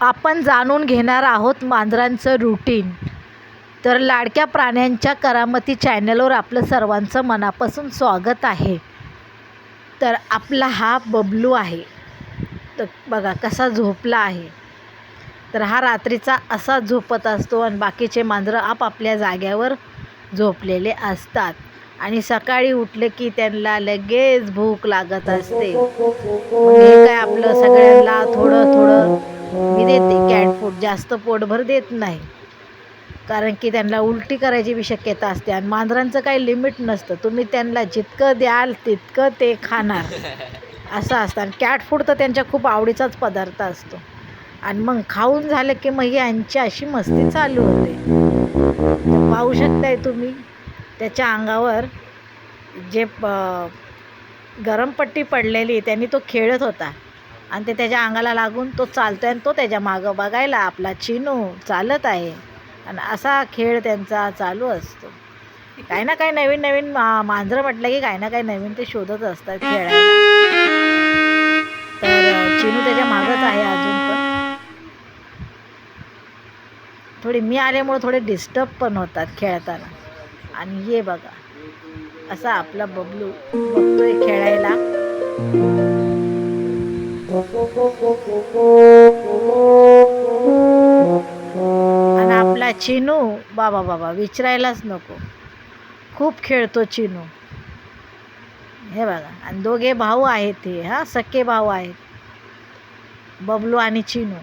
आपण जाणून घेणार आहोत मांजरांचं रुटीन तर लाडक्या प्राण्यांच्या करामती चॅनलवर आपलं सर्वांचं मनापासून स्वागत आहे. तर आपला हा बबलू आहे. तर बघा कसा झोपला आहे. तर हा रात्रीचा असा झोपत असतो आणि बाकीचे मांजरं आपापल्या जाग्यावर झोपलेले असतात. आणि सकाळी उठले की त्यांना लगेच भूक लागत असते. हे काय आपलं सगळ्यांना थोडं थोडं जास्त पोटभर देत नाही. कारण की त्यांना उलटी करायची बी शक्यता असते आणि मांजरांचं काही लिमिट नसतं. तुम्ही त्यांना जितकं द्याल तितकं ते खाणार. असं असतं. आणि कॅट फूड तर त्यांच्या खूप आवडीचाच पदार्थ असतो. आणि मग खाऊन झालं की मग यांची अशी मस्ती चालू होते. पाहू शकताय तुम्ही त्याच्या अंगावर जे प गरम पट्टी पडलेली त्यांनी तो खेळत होता. आणि ते त्याच्या अंगाला लागून तो चालतोय आणि तो त्याच्या मागं बघायला आपला चिनू चालत आहे. आणि असा खेळ त्यांचा चालू असतो. काही ना काही नवीन नवीन मा मांजरं म्हटलं की काही ना काही नवीन ते शोधत असतात खेळायला. तर चिनू त्याच्या मागंच आहे अजून पण. थोडी मी आल्यामुळे थोडे डिस्टर्ब पण होतात खेळताना. आणि हे बघा असा आपला बबलू बघतोय खेळायला. आणि आपला चिनू बाबा बाबा विचारायलाच नको. खूप खेळतो चिनू. हे बघा आणि दोघे भाऊ आहेत हे हा सख्खे भाऊ आहेत. बबलू आणि चिनू.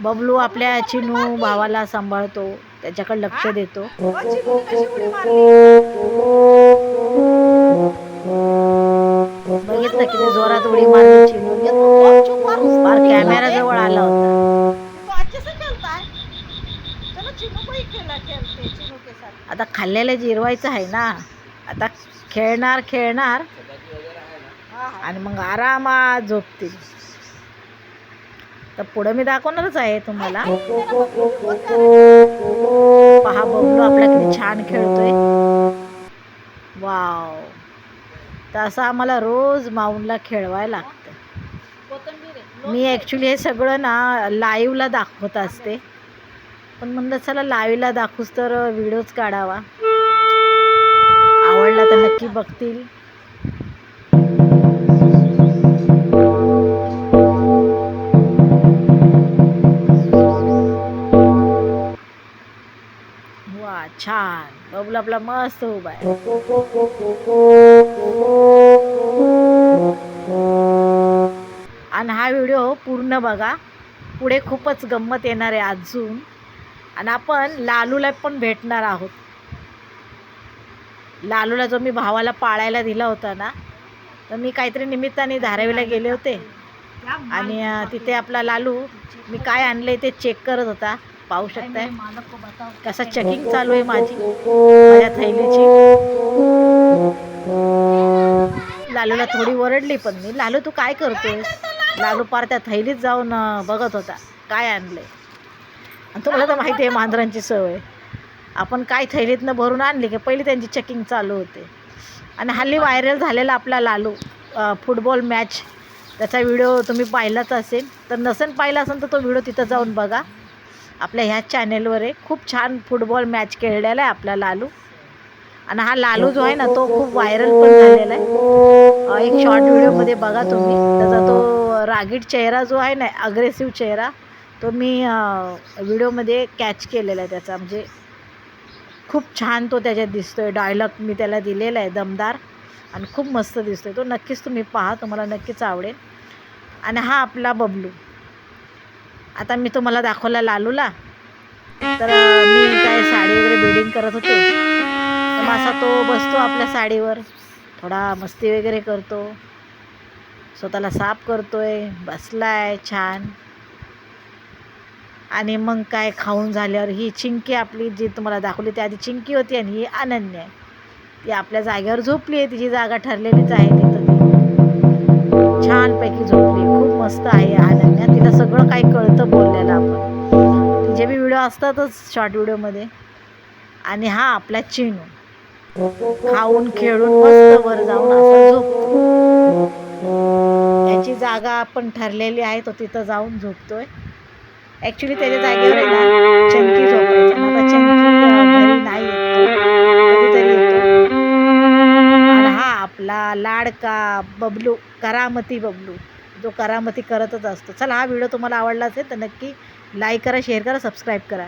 बबलू आपल्या चिनू भावाला सांभाळतो त्याच्याकडे लक्ष देतो. बघितलं किती जोरात उडी मारली कॅमेरा जवळ आला होता. आता खाल्लेलं जिरवायचं आहे ना. आता खेळणार खेळणार. आणि मग आरामात झोपतील तर पुढं मी दाखवणारच आहे तुम्हाला. पहा बबलू आपला किती छान खेळतोय. वाव. तर असं आम्हाला रोज माऊनला खेळवायला लागतं मी ॲक्च्युली हे सगळं ना लाईव्हला दाखवत असते. पण म्हणलं चला लाईव्हला दाखवूच तर व्हिडिओच काढावा. आवडला तर नक्की बघतील. वा छान. बबलू आपला मस्त उभा आहे. आणि हा व्हिडिओ पूर्ण बघा. पुढे खूपच गंमत येणार आहे अजून. आणि आपण लालूला पण भेटणार आहोत. लालूला जो मी भावाला पाळायला दिला होता ना तर मी काहीतरी निमित्ताने धारावीला गेले होते. आणि तिथे आपला लालू मी काय आणले ते चेक करत होता. पाहू शकताय. कसा चेकिंग चालू आहे माझी. माझ्या थैलीची. लालूला थोडी ओरडली पण मी. लालू तू काय करतोयस? लालू पार त्या थैलीत जाऊन बघत होता. काय आणलंय? आणि तुम्हाला तर माहिती आहे मांजरांची सवय. आपण काय थैलीतनं भरून आणली की पहिली त्यांची चेकिंग चालू होते. आणि हल्ली व्हायरल झालेला आपला लालू फुटबॉल मॅच त्याचा व्हिडिओ तुम्ही पाहिलाच असेल. तर नसेल पाहिला असेल तर तो व्हिडिओ तिथं जाऊन बघा. आपल्या ह्या चॅनेलवर आहे. खूप छान फुटबॉल मॅच खेळलेला आहे आपला लालू. आणि हा लालू जो आहे ना तो खूप व्हायरल पण झालेला आहे. एक शॉर्ट व्हिडिओमध्ये बघा तुम्ही. त्याचा तो रागीट चेहरा जो आहे ना अग्रेसिव्ह चेहरा तो मी व्हिडिओमध्ये कॅच केलेला आहे त्याचा. म्हणजे खूप छान तो त्याच्यात दिसतोय. डायलॉग मी त्याला दिलेला आहे दमदार. आणि खूप मस्त दिसतोय. तो नक्कीच तुम्ही पहा तुम्हाला नक्कीच आवडेल. आणि हा आपला बबलू. आता मी तुम्हाला दाखवला लालूला. तर मी काय साडी वगैरे बिल्डिंग करत होते. तर मग असा तो बसतो आपल्या साडीवर. थोडा मस्ती वगैरे करतो. स्वतःला साफ करतोय बसलाय छान. आणि मग काय खाऊन झाल्यावर ही चिंकी आपली जी तुम्हाला दाखवली ती आधी चिंकी होती आणि ही अनन्य आहे. ती आपल्या जागेवर झोपली आहे तिची जागा ठरलेलीच आहे तिथं ती. छानपैकी झोपली खूप मस्त आहे अनन्या. तिला सगळं काही कळतं बोललेलं आपण. तिचे बी व्हिडिओ असतातच शॉर्ट व्हिडिओमध्ये. आणि हा आपला चिनू. खाऊन खेळून मस्त वर जाऊन असा झोपतो. त्याची जागा आपण ठरलेली आहे तो तिथं जाऊन झोपतोय. ॲक्च्युली त्याच्या जागेवर आहे ना चंकी झोपायचा. आता चंकी घरी नाही कधीतरी येतो. आणि हा आपला लाडका बबलू करामती बबलू जो करामती करतच असतो. चला हा व्हिडिओ तुम्हाला आवडला असेल तर नक्की लाईक करा शेअर करा सबस्क्राईब करा.